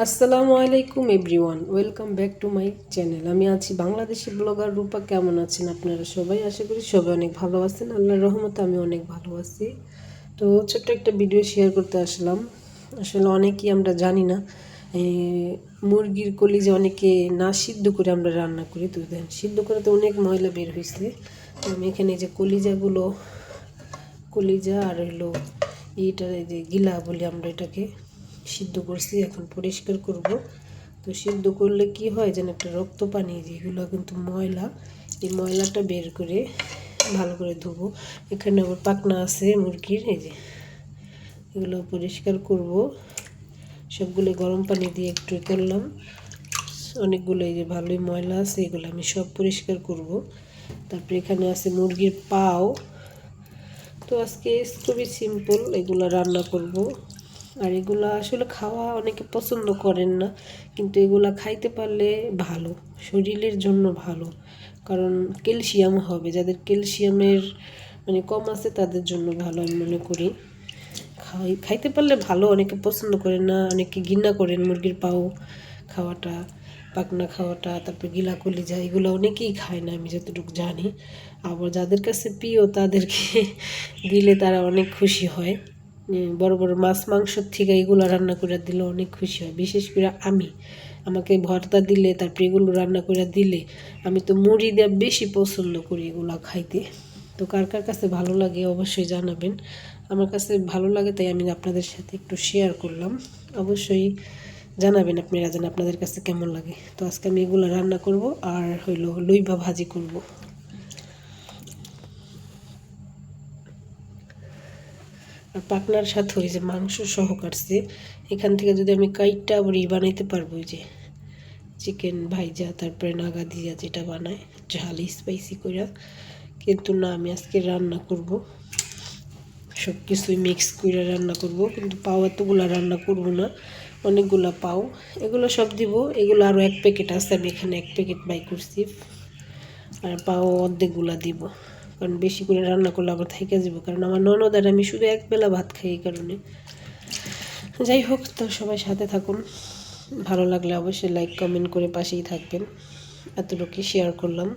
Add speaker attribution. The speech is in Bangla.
Speaker 1: আসসালামু আলাইকুম, everyone. Welcome back to my channel. আমি আছি বাংলাদেশি ব্লগার রূপা। কেমন আছেন আপনারা সবাই? আশা করি সবাই অনেক ভালো আছেন। আল্লাহর রহমতে আমি অনেক ভালো আছি। তো ছোট্ট একটা ভিডিও শেয়ার করতে আসলাম। আসলে অনেকেই আমরা জানি না মুরগির কলিজা অনেকে না সিদ্ধ করে আমরা রান্না করি। তো দেন, সিদ্ধ করে তো অনেক ময়লা বের হয়েছে। তো আমি এখানে যে কলিজাগুলো, কলিজা আর হলো এইটা যে গিলা বলি আমরা এটাকে সিদ্ধ করছি, এখন পরিষ্কার করব। তো সিদ্ধ করলে কি হয় যেন একটা রক্ত পানি যেগুলো কিন্তু ময়লা। এই ময়লাটা বের করে ভালো করে ধুবো। এখানে আবার পাকনা আছে, মুরগির, এই যে। এগুলো পরিষ্কার করব। সবগুলো গরম পানি দিয়ে একটু করলাম অনেকগুলো এই যে ভালোই ময়লা আছে, এগুলো আমি সব পরিষ্কার করব। তারপরে এখানে আছে মুরগির পাও। তো আজকে খুবই সিম্পল এগুলো রান্না করব। আর এগুলো আসলে খাওয়া অনেকে পছন্দ করেন না, কিন্তু এগুলা খাইতে পারলে ভালো, শরীরের জন্য ভালো। কারণ ক্যালসিয়াম হবে, যাদের ক্যালসিয়ামের মানে কম আছে তাদের জন্য ভালো আমি মনে করি। খাই, খাইতে পারলে ভালো, অনেকে পছন্দ করেন না, অনেকে ঘৃণা করেন মুরগির পাও খাওয়াটা পাকনা খাওয়াটা, তারপর গিলা কলিজা, এগুলো অনেকেই খায় না, আমি যতটুকু জানি। আবার যাদের কাছে প্রিয় তাদেরকে দিলে তারা অনেক খুশি হয়। বড় বড় মাছ মাংসর থেকে এগুলো রান্না করে দিলে অনেক খুশি হয়। বিশেষ করে আমি। আমাকে ভর্তা দিলে, তারপরে এগুলো রান্না করে দিলে আমি তো মুড়ি দেওয়া বেশি পছন্দ করি এগুলো খাইতে। তো কার কার কাছে ভালো লাগে অবশ্যই জানাবেন। আমার কাছে ভালো লাগে, তাই আমি আপনাদের সাথে একটু শেয়ার করলাম। অবশ্যই জানাবেন আপনারা যেন আপনাদের কাছে কেমন লাগে। তো আজকে আমি এগুলো রান্না করব, আর হইল লইবা ভাজি করব। আর পাকনার সাথে ওই যে মাংস সহ এখান থেকে যদি আমি কাইটটা আবার ই বানাইতে পারব যে চিকেন ভাইজা, তারপরে নাগা দিয়া যেটা বানায়, ঝাল স্পাইসি কইরা। কিন্তু না, আমি আজকে রান্না করব। সব কিছুই মিক্স করে রান্না করব, কিন্তু পাও এতগুলা রান্না করব না। অনেকগুলা পাও, এগুলো সব দিব। এগুলো আরও এক প্যাকেট আছে, আমি এখানে এক প্যাকেট বাই করছি। আর পাও অর্ধেকগুলা দিব। কারণ বেশি করে রান্না করলে আবার থেকে যাব। কারণ আমার ননদ আর আমি শুধু একবেলা ভাত খাই এই কারণে। যাই হোক, তো সবাই সাথে থাকুন। ভালো লাগলে অবশ্যই লাইক কমেন্ট করে পাশেই থাকবেন। এতটুকু শেয়ার করলাম।